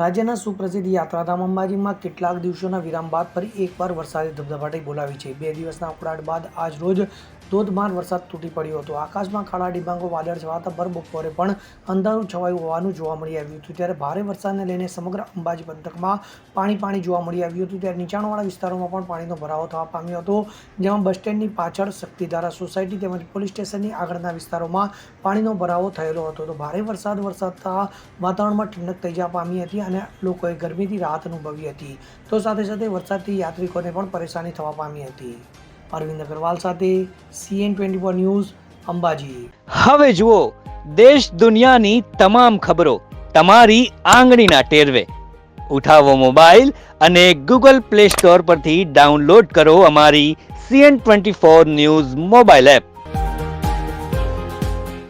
રાજ્યના સુપ્રસિદ્ધ યાત્રાધામ અંબાજીમાં કેટલાક દિવસોના વિરામ બાદ ફરી એકવાર વરસાદે ધબધબાટી બોલાવી છે. બે દિવસના ઉકળાટ બાદ આજ રોજ ધોધમાર વરસાદ તૂટી પડ્યો હતો. આકાશમાં કાળા ડિબાંગો, વાદળ છવાતા ભર પણ અંધારું છવાયું હોવાનું જોવા મળી આવ્યું હતું. ત્યારે ભારે વરસાદને લઈને સમગ્ર અંબાજી પંથકમાં પાણી પાણી જોવા મળી આવ્યું હતું. ત્યારે નીચાણવાળા વિસ્તારોમાં પણ પાણીનો ભરાવો થવા પામ્યો હતો, જેમાં બસ સ્ટેન્ડની પાછળ શક્તિધારા સોસાયટી તેમજ પોલીસ સ્ટેશનની આગળના વિસ્તારોમાં પાણીનો ભરાવો થયેલો હતો. તો ભારે વરસાદ વરસાદતા વાતાવરણમાં ઠંડક થઈ જવા પામી હતી અને લોકોએ ગરમીથી રાહત અનુભવી હતી. તો સાથે સાથે વરસાદથી યાત્રિકોને પણ પરેશાની થવા પામી હતી. અરવિંદ અગ્રવાલ સાથે CN twenty four news Ambaji. હવે જુઓ, દેશ દુનિયાની તમામ ખબરો તમારી આંગળીના ટેરવે. ઉઠાવો મોબાઈલ અને ગૂગલ પ્લે સ્ટોર પરથી ડાઉનલોડ કરો અમારી CN twenty four news mobile app